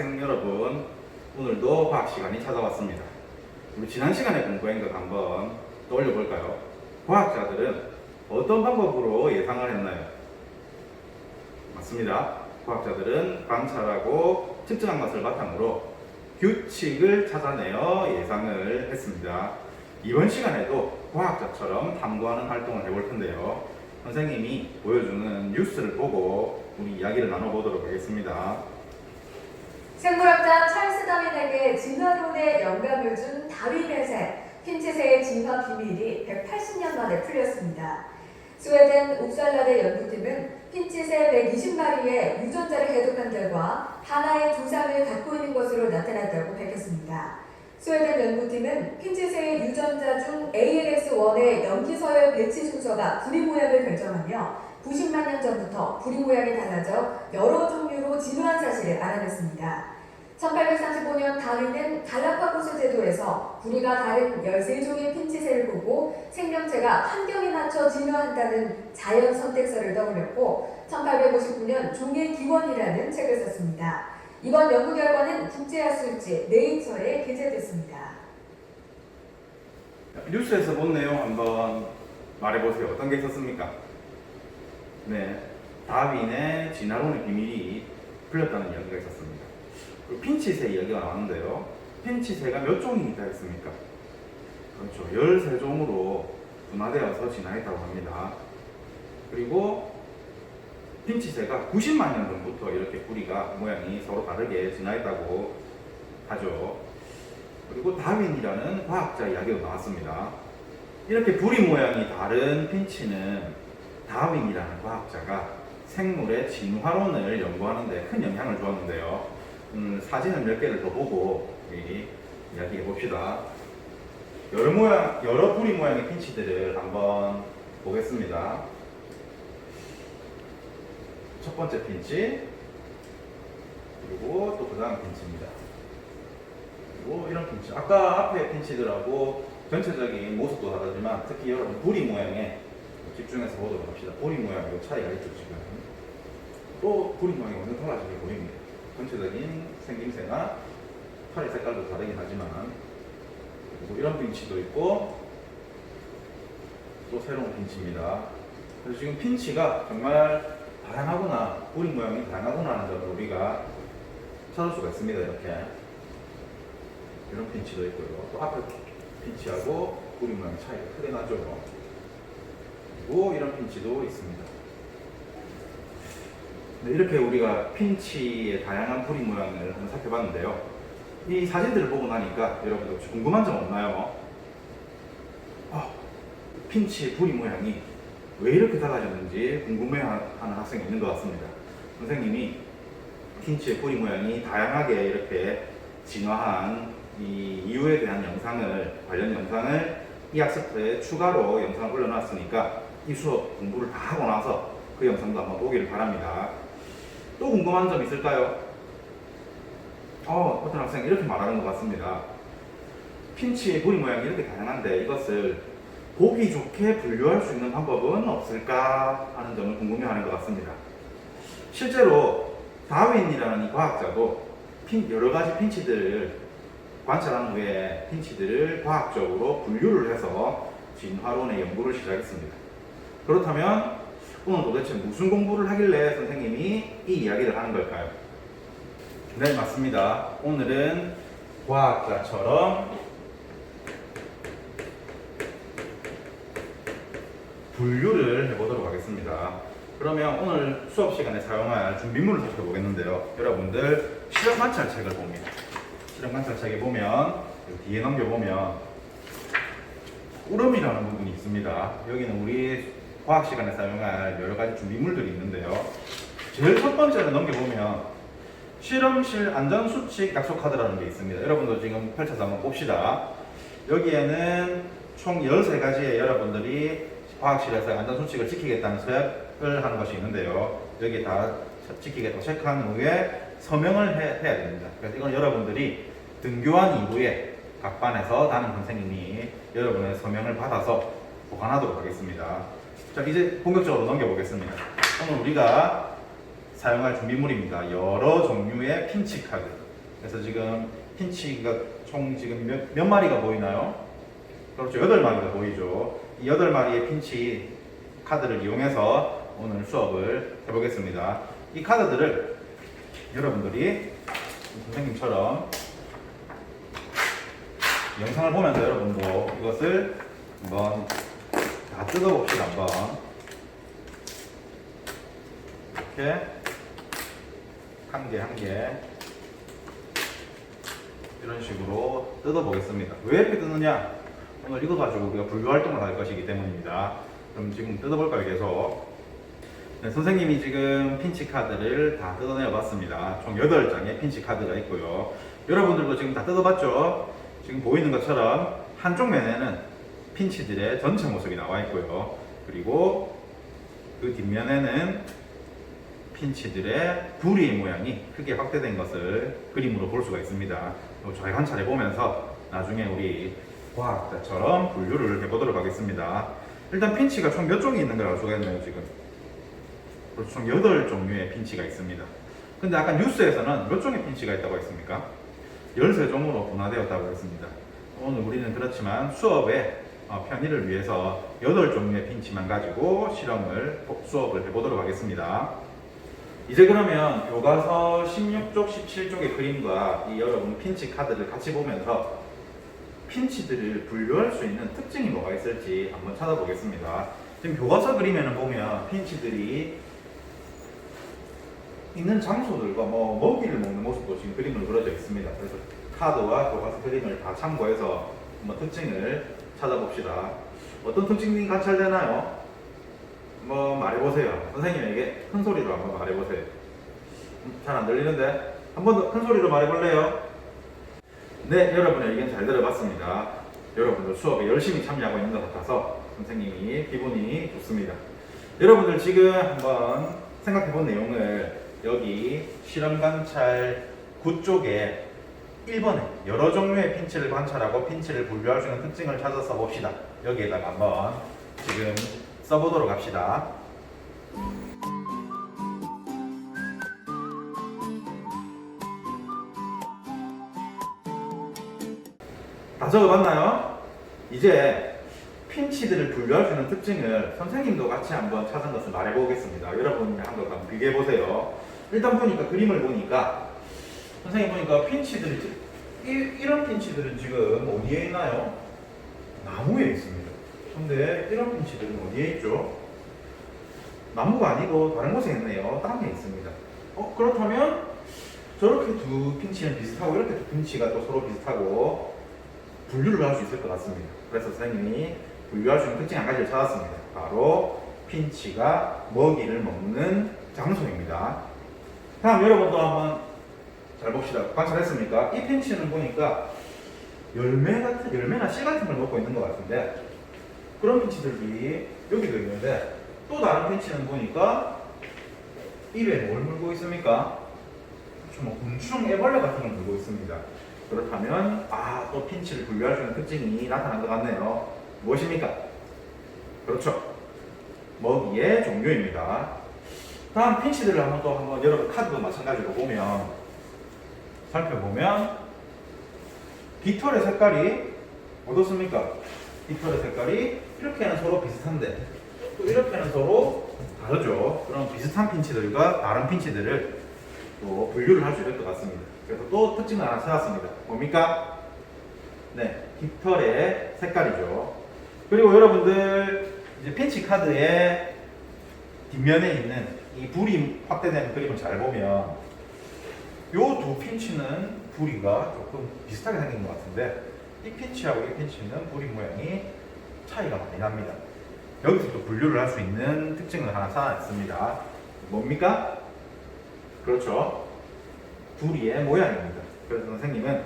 안녕하세요. 4학년 학생 여러분. 오늘도 과학 시간이 찾아왔습니다. 우리 지난 시간에 공부한 것 한번 떠올려 볼까요? 과학자들은 어떤 방법으로 예상을 했나요? 맞습니다. 과학자들은 관찰하고 측정한 것을 바탕으로 규칙을 찾아내어 예상을 했습니다. 이번 시간에도 과학자처럼 탐구하는 활동을 해볼 텐데요. 선생님이 보여주는 뉴스를 보고 우리 이야기를 나눠보도록 하겠습니다. 생물학자 찰스 다윈에게 진화론의 영감을 준 다윈의 새, 핀치새의 진화 비밀이 180년 만에 풀렸습니다. 스웨덴 옵살라대 연구팀은 핀치새 120마리의 유전자를 해독한 결과 하나의 조상을 갖고 있는 것으로 나타났다고 밝혔습니다. 스웨덴 연구팀은 핀치새의 유전자 중 ALS1의 염기서열 배치 순서가 부리 모양을 결정하며 90만 년 전부터 부리 모양이 달라져 여러 종류로 진화한 사실을 알아냈습니다. 1835년 다윈은 갈라파고스 제도에서 부리가 다른 13종의 핀치새를 보고 생명체가 환경에 맞춰 진화한다는 자연 선택설을 떠올렸고 1859년 종의 기원이라는 책을 썼습니다. 이번 연구 결과는 국제학술지 네이처에 게재됐습니다. 뉴스에서 본 내용 한번 말해보세요. 어떤 게 있었습니까? 네. 다윈의 진화론의 비밀이 풀렸다는 이야기가 있었습니다. 그리고 핀치새 이야기가 나왔는데요. 핀치새가 몇 종이 있다 했습니까? 그렇죠. 13종으로 분화되어서 진화했다고 합니다. 그리고 핀치새가 90만 년 전부터 이렇게 뿌리가 모양이 서로 다르게 진화했다고 하죠. 그리고 다윈이라는 과학자 이야기도 나왔습니다. 이렇게 부리 모양이 다른 핀치는 다윈이라는 과학자가 생물의 진화론을 연구하는데 큰 영향을 주었는데요. 음, 사진을 몇 개를 더 보고 이야기해 봅시다. 여러 모양, 여러 부리 모양의 핀치들을 한번 보겠습니다. 첫 번째 핀치, 그리고 또 그 다음 핀치입니다. 그리고 이런 핀치. 아까 앞에 핀치들하고 전체적인 모습도 다르지만 특히 여러분 부리 모양에 집중해서 보도록 합시다. 부리 모양 이 차이가 있죠 지금. 또 부리 모양이 완전 달라지게 보입니다. 전체적인 생김새나 털의 색깔도 다르긴 하지만 그리고 이런 핀치도 있고 또 새로운 핀치입니다. 그래서 지금 핀치가 정말 다양하구나, 부리 모양이 다양하구나 하는 점을 우리가 찾을 수가 있습니다. 이렇게 이런 핀치도 있고요. 또 앞에 핀치하고 부리 모양 차이가 크게 나죠. 그리고 이런 핀치도 있습니다. 네, 이렇게 우리가 핀치의 다양한 부리 모양을 한번 살펴봤는데요. 이 사진들을 보고 나니까 여러분들 혹시 궁금한 점 없나요? 아, 핀치의 부리 모양이 왜 이렇게 달라졌는지 궁금해하는 학생이 있는 것 같습니다. 선생님이 핀치의 뿌리 모양이 다양하게 이렇게 진화한 이 이유에 대한 영상을 관련 영상을 이 학습부에 추가로 영상을 올려놨으니까 이 수업 공부를 다 하고 나서 그 영상도 한번 보기를 바랍니다. 또 궁금한 점 있을까요? 어, 어떤 학생이 이렇게 말하는 것 같습니다. 핀치의 뿌리 모양이 이렇게 다양한데 이것을 보기 좋게 분류할 수 있는 방법은 없을까 하는 점을 궁금해하는 것 같습니다. 실제로 다윈이라는 이 과학자도 핀, 여러 가지 핀치들을 관찰한 후에 핀치들을 과학적으로 분류를 해서 진화론의 연구를 시작했습니다. 그렇다면 오늘 도대체 무슨 공부를 하길래 선생님이 이 이야기를 하는 걸까요? 네, 맞습니다. 오늘은 과학자처럼 분류를 해보도록 하겠습니다. 그러면 오늘 수업 시간에 사용할 준비물을 살펴보겠는데요. 여러분들 실험 관찰책을 봅니다. 실험 관찰책에 보면 뒤에 넘겨보면 꾸러미라는 부분이 있습니다. 여기는 우리 과학 시간에 사용할 여러 가지 준비물들이 있는데요. 제일 첫 번째로 넘겨보면 실험실 안전 수칙 약속 카드라는 게 있습니다. 여러분도 지금 펼쳐서 한번 봅시다. 여기에는 총 13가지의 여러분들이 과학실에서 안전 수칙을 지키겠다는 서약을 하는 것이 있는데요. 여기 다 지키겠다고 체크한 후에 서명을 해, 해야 됩니다. 그래서 이건 여러분들이 등교한 이후에 각 반에서 담임 선생님이 여러분의 서명을 받아서 보관하도록 하겠습니다. 자, 이제 본격적으로 넘겨보겠습니다. 오늘 우리가 사용할 준비물입니다. 여러 종류의 핀치 카드. 그래서 지금 핀치가 총 지금 몇, 몇 마리가 보이나요? 그렇죠. 여덟 마리가 보이죠. 이 여덟 마리의 핀치 카드를 이용해서 오늘 수업을 해보겠습니다. 이 카드들을 여러분들이 선생님처럼 영상을 보면서 여러분도 이것을 한번 다 뜯어봅시다 한번. 이렇게. 한 개 한 개. 이런 식으로 뜯어보겠습니다. 왜 이렇게 뜯느냐? 오늘 이거 가지고 우리가 분류 활동을 할 것이기 때문입니다. 그럼 지금 뜯어볼까요 계속? 네, 선생님이 지금 핀치 카드를 다 뜯어내어 봤습니다. 총 8장의 핀치 카드가 있고요. 여러분들도 지금 다 뜯어봤죠? 지금 보이는 것처럼 한쪽 면에는 핀치들의 전체 모습이 나와 있고요. 그리고 그 뒷면에는 핀치들의 부리의 모양이 크게 확대된 것을 그림으로 볼 수가 있습니다. 잘 관찰해 보면서 나중에 우리 과학자처럼 분류를 해보도록 하겠습니다. 일단 핀치가 총 몇 종이 있는 걸 알 수가 있나요, 지금? 그렇죠. 총 8종류의 핀치가 있습니다. 근데 아까 뉴스에서는 몇 종의 핀치가 있다고 했습니까? 13종으로 분화되었다고 했습니다. 오늘 우리는 그렇지만 수업의 어, 편의를 위해서 8종류의 핀치만 가지고 실험을, 수업을 해보도록 하겠습니다. 이제 그러면 교과서 16쪽, 17쪽의 그림과 이 여러분 핀치 카드를 같이 보면서 핀치들을 분류할 수 있는 특징이 뭐가 있을지 한번 찾아보겠습니다. 지금 교과서 그림에는 보면 핀치들이 있는 장소들과 뭐 먹이를 먹는 모습도 지금 그림으로 그려져 있습니다. 그래서 카드와 교과서 그림을 다 참고해서 한번 특징을 찾아봅시다. 어떤 특징이 관찰되나요? 뭐 말해보세요. 선생님에게 큰 소리로 한번 말해보세요. 잘 안 들리는데 한번 더 큰 소리로 말해볼래요? 네, 여러분의 의견 잘 들어봤습니다. 여러분들 수업에 열심히 참여하고 있는 것 같아서 선생님이 기분이 좋습니다. 여러분들 지금 한번 생각해 본 내용을 여기 실험 관찰 9쪽에 1번에 여러 종류의 핀치를 관찰하고 핀치를 분류할 수 있는 특징을 찾아서 봅시다. 여기에다가 한번 지금 써보도록 합시다. 다 적어봤나요? 이제 핀치들을 분류할 수 있는 특징을 선생님도 같이 한번 찾은 것을 말해보겠습니다. 여러분이 한번 비교해보세요. 일단 보니까 그림을 보니까 선생님 보니까 핀치들이 이, 이런 핀치들은 지금 어디에 있나요? 나무에 있습니다. 근데 이런 핀치들은 어디에 있죠? 나무가 아니고 다른 곳에 있네요. 땅에 있습니다. 어 그렇다면 저렇게 두 핀치는 비슷하고 이렇게 두 핀치가 또 서로 비슷하고 분류를 할 수 있을 것 같습니다. 그래서 선생님이 분류할 수 있는 특징 한 가지를 찾았습니다. 바로 핀치가 먹이를 먹는 장소입니다. 다음 여러분도 한번 잘 봅시다. 관찰했습니까? 이 핀치는 보니까 열매 같은 열매나 씨 같은 걸 먹고 있는 것 같은데 그런 핀치들이 여기도 있는데 또 다른 핀치는 보니까 입에 뭘 물고 있습니까? 뭐 곤충, 애벌레 같은 걸 물고 있습니다. 그렇다면 아 또 핀치를 분류할 수 있는 특징이 나타난 것 같네요. 무엇입니까? 그렇죠. 먹이의 종류입니다. 다음 핀치들을 한번 또 한번 여러분 카드도 마찬가지로 보면 살펴보면 깃털의 색깔이 어떻습니까? 깃털의 색깔이 이렇게는 서로 비슷한데 또 이렇게는 서로 다르죠. 그럼 비슷한 핀치들과 다른 핀치들을 또 분류를 할 수 있을 것 같습니다. 그래서 또 특징을 하나 찾았습니다. 뭡니까? 네, 깃털의 색깔이죠. 그리고 여러분들 이제 핀치 카드의 뒷면에 있는 이 불이 확대되는 그림을 잘 보면 요두 핀치는 부리가 조금 비슷하게 생긴 것 같은데 이 핀치하고 이 핀치는 부리 모양이 차이가 많이 납니다. 여기서 또 분류를 할 수 있는 특징을 하나 찾아냈습니다. 뭡니까? 그렇죠. 부리의 모양입니다. 그래서 선생님은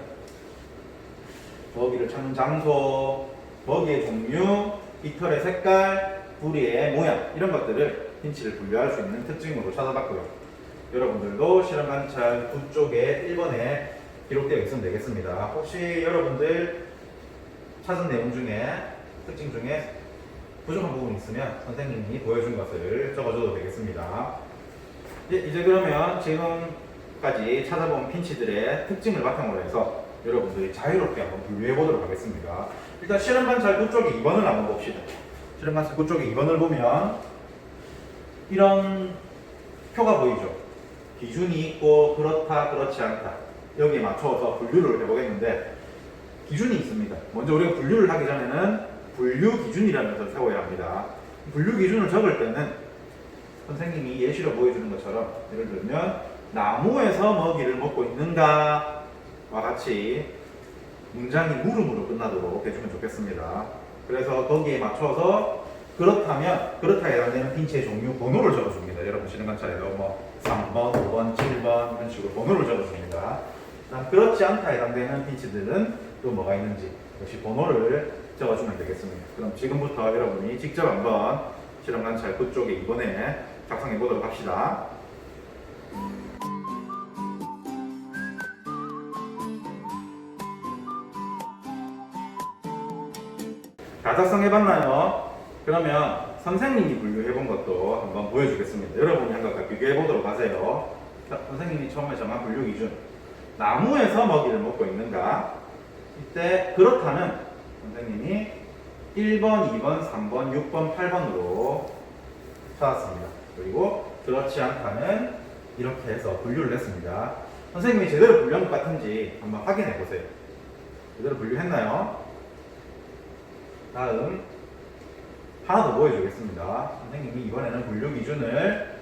먹이를 찾는 장소, 먹이의 종류, 깃털의 색깔, 부리의 모양 이런 것들을 핀치를 분류할 수 있는 특징으로 찾아봤고요. 여러분들도 실험 관찰 9쪽에 1번에 기록되어 있으면 되겠습니다. 혹시 여러분들 찾은 내용 중에 특징 중에 부족한 부분이 있으면 선생님이 보여준 것을 적어줘도 되겠습니다. 이제, 이제 그러면 지금까지 찾아본 핀치들의 특징을 바탕으로 해서 여러분들이 자유롭게 한번 분류해 보도록 하겠습니다. 일단 실험 관찰 9쪽에 2번을 한번 봅시다. 실험 관찰 9쪽에 2번을 보면 이런 표가 보이죠? 기준이 있고 그렇다 그렇지 않다 여기에 맞춰서 분류를 해보겠는데 기준이 있습니다. 먼저 우리가 분류를 하기 전에는 분류 기준이라는 것을 세워야 합니다. 분류 기준을 적을 때는 선생님이 예시로 보여주는 것처럼 예를 들면 나무에서 먹이를 먹고 있는가와 같이 문장이 물음으로 끝나도록 해주면 좋겠습니다. 그래서 거기에 맞춰서 그렇다면 그렇다에 해당되는 핀치의 종류 번호를 적어줍니다. 여러분 실험 관찰에도 뭐 3번, 5번, 7번 이런 식으로 번호를. 그다음 그렇지 않다 해당되는 핀치들은 또 뭐가 있는지 역시 번호를 적어주면 되겠습니다. 그럼 지금부터 여러분이 직접 한번 실험 관찰 그쪽에 이번에 작성해 보도록 합시다. 다 작성해 봤나요? 그러면 선생님이 분류해본 것도 한번 보여주겠습니다. 여러분이 한 것과 비교해보도록 하세요. 자, 선생님이 처음에 정한 분류 기준. 나무에서 먹이를 먹고 있는가? 이때 그렇다면 선생님이 1번, 2번, 3번, 6번, 8번으로 찾았습니다. 그리고 그렇지 않다면 이렇게 해서 분류를 했습니다. 선생님이 제대로 분류한 것 같은지 한번 확인해 보세요. 제대로 분류했나요? 다음 하나 더 보여주겠습니다. 선생님이 이번에는 분류 기준을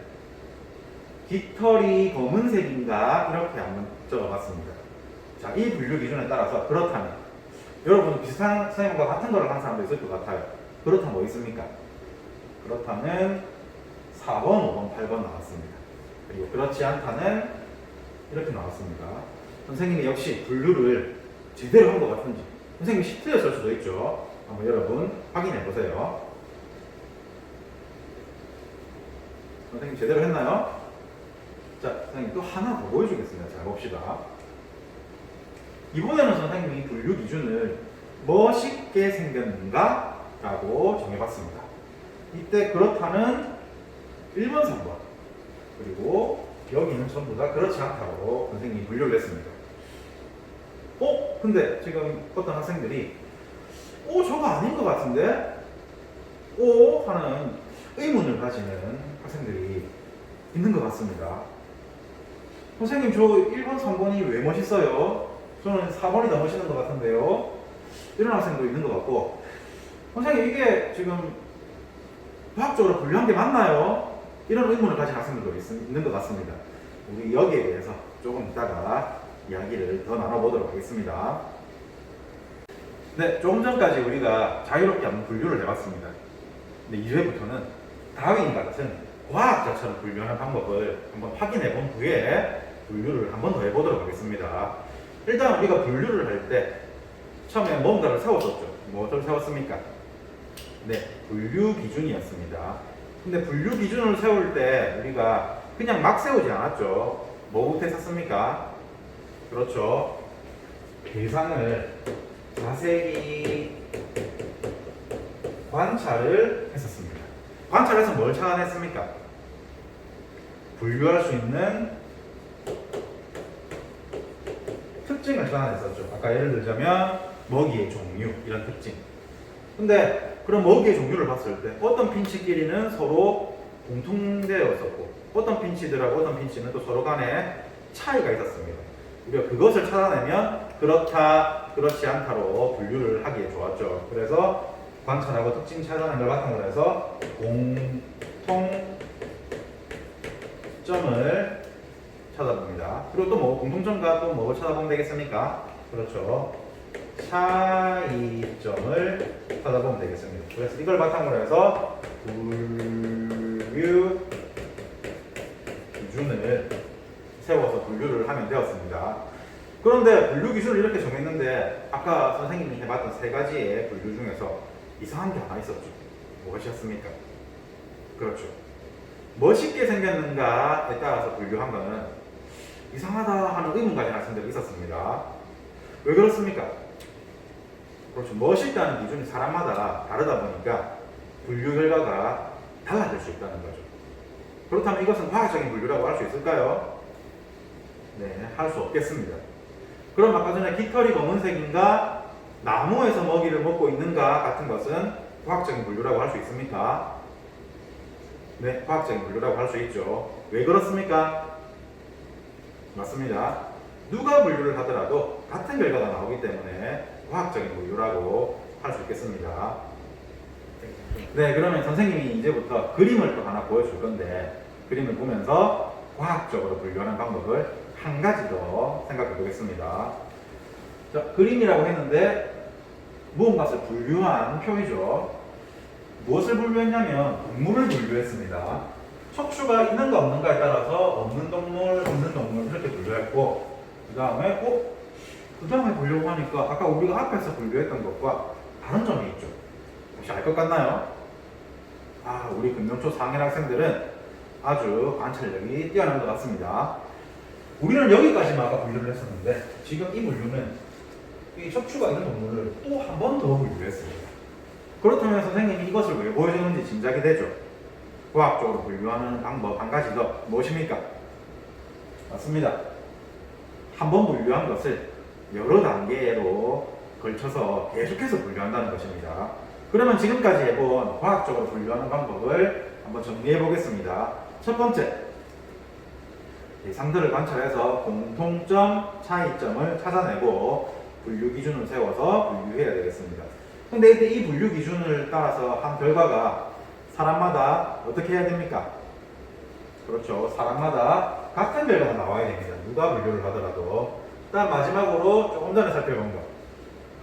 깃털이 검은색인가 이렇게 한번 적어봤습니다. 자, 이 분류 기준에 따라서 그렇다면 여러분 비슷한 선생님과 같은 거를 한 사람도 있을 것 같아요. 그렇다면 뭐 있습니까? 그렇다면 4번, 5번, 8번 나왔습니다. 그리고 그렇지 않다는 이렇게 나왔습니다. 선생님이 역시 분류를 제대로 한 것 같은지 선생님이 시트였을 수도 있죠. 한번 여러분 확인해 보세요. 선생님 제대로 했나요? 자, 선생님 또 하나 더 보여주겠습니다. 잘 봅시다. 이번에는 선생님이 분류 기준을 멋있게 생겼는가? 라고 정해봤습니다. 이때 그렇다는 1번, 3번. 그리고 여기는 전부 다 그렇지 않다고 선생님이 분류를 했습니다. 어? 근데 지금 어떤 학생들이 오, 저거 아닌 것 같은데? 오? 하는 의문을 가지는 학생들이 있는 것 같습니다. 선생님, 저 1번, 3번이 왜 멋있어요? 저는 4번이 더 멋있는 것 같은데요? 이런 학생도 있는 것 같고, 선생님, 이게 지금 과학적으로 분류한 게 맞나요? 이런 의문을 가진 학생들도 있, 있는 것 같습니다. 우리 여기에 대해서 조금 이따가 이야기를 더 나눠보도록 하겠습니다. 네, 조금 전까지 우리가 자유롭게 한번 분류를 해봤습니다. 근데 2회부터는 다윈 같은 과학자처럼 분류하는 방법을 한번 확인해 본 후에 분류를 한번 더 해보도록 하겠습니다. 일단 우리가 분류를 할 때 처음에 뭔가를 세웠었죠. 무엇을 세웠습니까? 네, 분류 기준이었습니다. 근데 분류 기준을 세울 때 우리가 그냥 막 세우지 않았죠. 뭐부터 했었습니까? 그렇죠. 대상을 자세히 관찰을 했었습니다. 관찰해서 뭘 찾아냈습니까? 분류할 수 있는 특징을 찾아냈었죠. 아까 예를 들자면 먹이의 종류 이런 특징. 근데 그럼 먹이의 종류를 봤을 때 어떤 핀치끼리는 서로 공통되어 있었고 어떤 핀치들하고 어떤 핀치는 또 서로 간에 차이가 있었습니다. 우리가 그것을 찾아내면 그렇다, 그렇지 않다로 분류를 하기에 좋았죠. 그래서 관찰하고 특징 찾아내는 걸 바탕으로 해서 공통점을 찾아봅니다. 그리고 또 뭐 공통점과 또뭐 찾아보면 되겠습니까? 그렇죠. 차이점을 찾아보면 되겠습니다. 그래서 이걸 바탕으로 해서 분류 기준을 세워서 분류를 하면 되었습니다. 그런데 분류 기준을 이렇게 정했는데 아까 선생님이 해봤던 세 가지의 분류 중에서 이상한 게 하나 있었죠. 무엇이었습니까? 그렇죠. 멋있게 생겼는가에 따라서 분류한 거는 이상하다 하는 의문 가진 학생들이 있었습니다. 왜 그렇습니까? 그렇죠. 멋있다는 기준이 사람마다 다르다 보니까 분류 결과가 달라질 수 있다는 거죠. 그렇다면 이것은 과학적인 분류라고 할 수 있을까요? 네, 할 수 없겠습니다. 그럼 아까 전에 깃털이 검은색인가 나무에서 먹이를 먹고 있는가 같은 것은 과학적인 분류라고 할 수 있습니까? 네, 과학적인 분류라고 할 수 있죠. 왜 그렇습니까? 맞습니다. 누가 분류를 하더라도 같은 결과가 나오기 때문에 과학적인 분류라고 할 수 있겠습니다. 네, 그러면 선생님이 이제부터 그림을 또 하나 보여줄 건데 그림을 보면서 과학적으로 분류하는 방법을 한 가지 더 생각해 보겠습니다. 자, 그림이라고 했는데 무언가를 분류한 표이죠. 무엇을 분류했냐면 동물을 분류했습니다. 척추가 있는가 없는가에 따라서 없는 동물, 있는 동물 이렇게 분류했고 그 다음에 어? 그 다음에 보려고 하니까 아까 우리가 앞에서 분류했던 것과 다른 점이 있죠. 혹시 알 것 같나요? 아, 우리 금명초 4학년 학생들은 아주 관찰력이 뛰어난 것 같습니다. 우리는 여기까지만 아까 분류를 했었는데 지금 이 분류는 이 척추가 있는 동물을 또 한 번 더 분류했습니다. 그렇다면 선생님이 이것을 왜 보여주는지 짐작이 되죠. 과학적으로 분류하는 방법 한 가지 더 무엇입니까? 맞습니다. 한 번 분류한 것을 여러 단계로 걸쳐서 계속해서 분류한다는 것입니다. 그러면 지금까지 해본 과학적으로 분류하는 방법을 한번 정리해 보겠습니다. 첫 번째, 대상들을 관찰해서 공통점, 차이점을 찾아내고 분류 기준을 세워서 분류해야 되겠습니다. 근데 이때 이 분류 기준을 따라서 한 결과가 사람마다 어떻게 해야 됩니까? 그렇죠. 사람마다 같은 결과가 나와야 됩니다. 누가 분류를 하더라도. 일단 마지막으로 조금 전에 살펴본 것.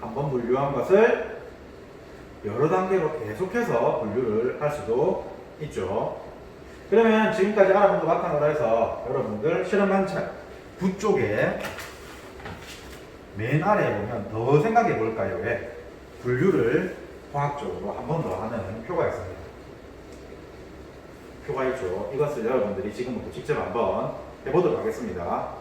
한 번 분류한 것을 여러 단계로 계속해서 분류를 할 수도 있죠. 그러면 지금까지 알아본 것 바탕으로 해서 여러분들 실험 관찰 부 쪽에 맨 아래에 보면 더 생각해 볼까요? 왜 분류를 과학적으로 한 번 더 하는 표가 있습니다. 표가 있죠. 이것을 여러분들이 지금부터 직접 한번 해보도록 하겠습니다.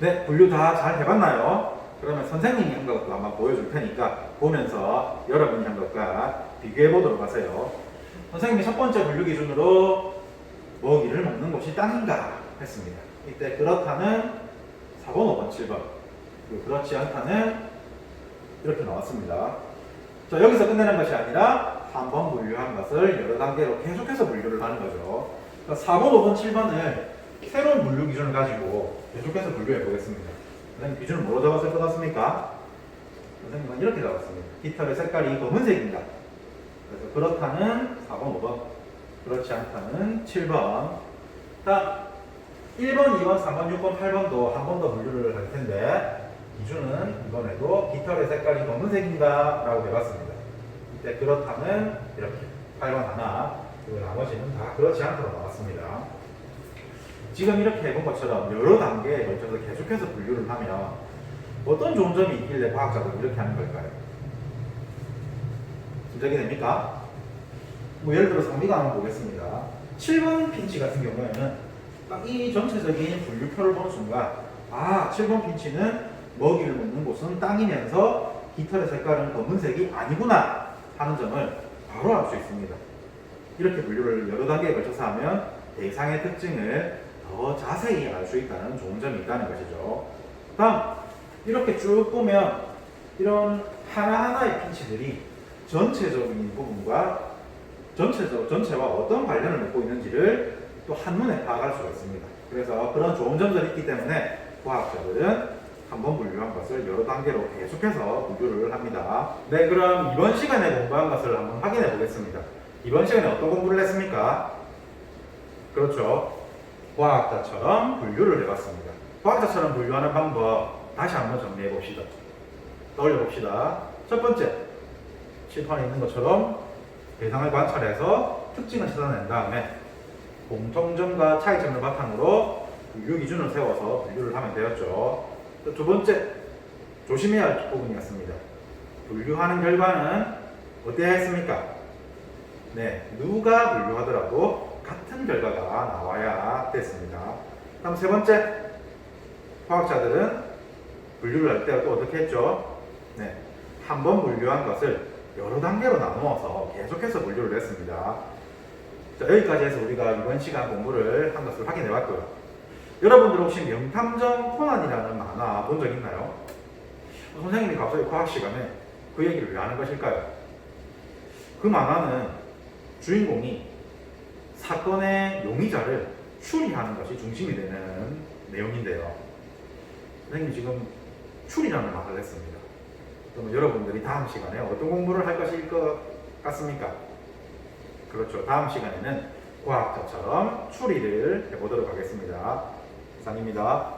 네, 분류 다 잘 해봤나요? 그러면 선생님이 한 것도 한번 보여줄 테니까 보면서 여러분이 한 것과 비교해 보도록 하세요. 선생님이 첫 번째 분류 기준으로 먹이를 먹는 곳이 땅인가 했습니다. 이때 그렇다는 4번, 5번, 7번. 그리고 그렇지 않다는 이렇게 나왔습니다. 자, 여기서 끝내는 것이 아니라 한번 분류한 것을 여러 단계로 계속해서 분류를 하는 거죠. 그러니까 4번, 5번, 7번을 새로운 분류 기준을 가지고 계속해서 분류해 보겠습니다. 선생님 기준을 뭐로 잡았을 것 같습니까? 선생님은 이렇게 잡았습니다. 깃털의 색깔이 검은색입니다. 그래서 그렇다는 4번, 5번, 그렇지 않다는 7번. 다음 1번, 2번, 3번, 6번, 8번도 한 번 더 분류를 할 텐데 기준은 이번에도 깃털의 색깔이 검은색인가? 라고 해봤습니다. 이때 그렇다는 이렇게 8번 하나, 그리고 나머지는 다 그렇지 않도록 나왔습니다. 지금 이렇게 해본 것처럼 여러 단계에 걸쳐서 계속해서 분류를 하면 어떤 좋은 점이 있길래 과학자들은 이렇게 하는 걸까요? 짐작이 됩니까? 뭐 예를 들어서 우리가 한번 보겠습니다. 7번 핀치 같은 경우에는 딱 이 전체적인 분류표를 보는 순간 아 7번 핀치는 먹이를 먹는 곳은 땅이면서 깃털의 색깔은 검은색이 아니구나 하는 점을 바로 알 수 있습니다. 이렇게 분류를 여러 단계에 걸쳐서 하면 대상의 특징을 더 자세히 알 수 있다는 좋은 점이 있다는 것이죠. 다음 이렇게 쭉 보면 이런 하나하나의 핀치들이 전체적인 부분과 전체적 전체와 어떤 관련을 맺고 있는지를 또 한눈에 파악할 수가 있습니다. 그래서 그런 좋은 점들이 있기 때문에 과학자들은 한 번 분류한 것을 여러 단계로 계속해서 분류를 합니다. 네, 그럼 이번 시간에 공부한 것을 한번 확인해 보겠습니다. 이번 시간에 어떤 공부를 했습니까? 그렇죠. 과학자처럼 분류를 해봤습니다. 과학자처럼 분류하는 방법 다시 한번 정리해 봅시다. 떠올려 봅시다. 첫 번째, 칠판에 있는 것처럼 대상을 관찰해서 특징을 찾아낸 다음에 공통점과 차이점을 바탕으로 분류 기준을 세워서 분류를 하면 되었죠. 또두 번째, 조심해야 할 부분이었습니다. 분류하는 결과는 어때야 했습니까? 네, 누가 분류하더라도 같은 결과가 나와야 됐습니다. 다음 세 번째, 과학자들은 분류를 할 때 또 어떻게 했죠? 네. 한 번 분류한 것을 여러 단계로 나누어서 계속해서 분류를 했습니다. 자, 여기까지 해서 우리가 이번 시간 공부를 한 것을 확인해 봤고요. 여러분들 혹시 명탐정 코난이라는 만화 본 적 있나요? 선생님이 갑자기 과학 시간에 그 얘기를 왜 하는 것일까요? 그 만화는 주인공이 사건의 용의자를 추리하는 것이 중심이 되는 내용인데요. 선생님 지금 추리라는 말을 했습니다. 그러면 여러분들이 다음 시간에 어떤 공부를 할 것일 것 같습니까? 그렇죠. 다음 시간에는 과학자처럼 추리를 해보도록 하겠습니다. 이상입니다.